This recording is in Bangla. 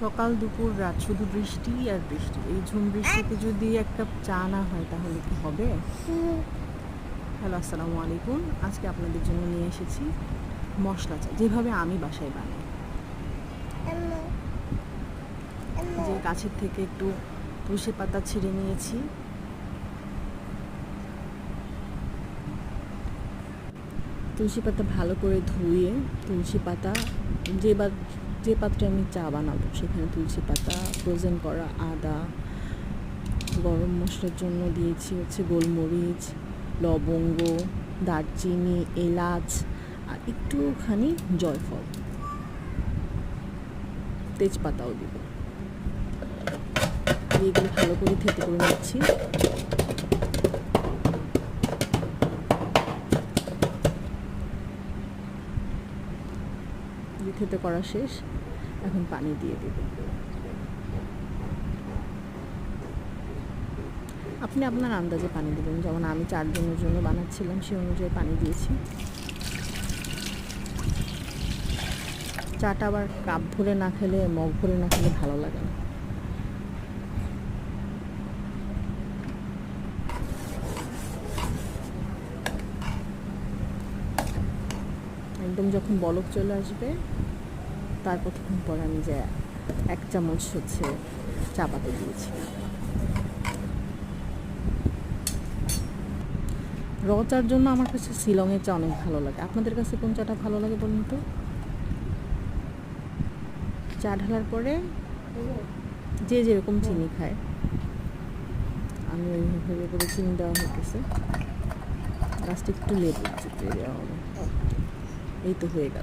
সকাল, দুপুর, রাত শুধু বৃষ্টি আর বৃষ্টি। এই ঝুম বৃষ্টিতে যদি এক কাপ চা না হয় তাহলে কি হবে? হ্যালো, আসসালামু আলাইকুম। আজকে আপনাদের জন্য নিয়ে এসেছি মশলা চা, যেভাবে আমি বাসায় বানাই। যে গাছের থেকে একটু তুলসী পাতা ছিঁড়ে নিয়েছি। তুলসী পাতা ভালো করে ধুয়ে, তুলসী পাতা যে বা যে পাত্রে আমি চা বানাবো, সেখানে তুলসী পাতা ফ্রোজেন করা আদা, গরম মশলার জন্য দিয়েছি হচ্ছে গোলমরিচ, লবঙ্গ, দারচিনি, এলাচ, আর একটুখানি জয়ফল। তেজপাতাও দিব। এগুলো ভালো করে থেতে করে নিচ্ছি। দিয়ে থেতে করা শেষ, এখন পানি দিয়ে দেব। আপনি আপনার আন্দাজে পানি দেবেন, যেমন আমি চারজনের জন্য বানাচ্ছিলাম সেই অনুযায়ী পানি দিয়েছি। চাটা আবার কাপ ভরে না খেলে, মগ ভরে না খেলে ভালো লাগে না। একদম যখন বলক চলে আসবে তার কতক্ষণ পর আমি যে এক চামচ হচ্ছে চা পাতা দিয়েছি র চার জন্য আমার কাছে শিলংয়ের চা অনেক ভালো লাগে। আপনাদের কাছে কোন চাটা ভালো লাগে বলুন তো? চা ঢালার পরে যে যেরকম চিনি খায়। আমি ওইভাবে করে চিনি দেওয়া হইতেছে। লাস্টে একটু লেবু চিপড়ে দেওয়া হবে। এই তো হয়ে গেল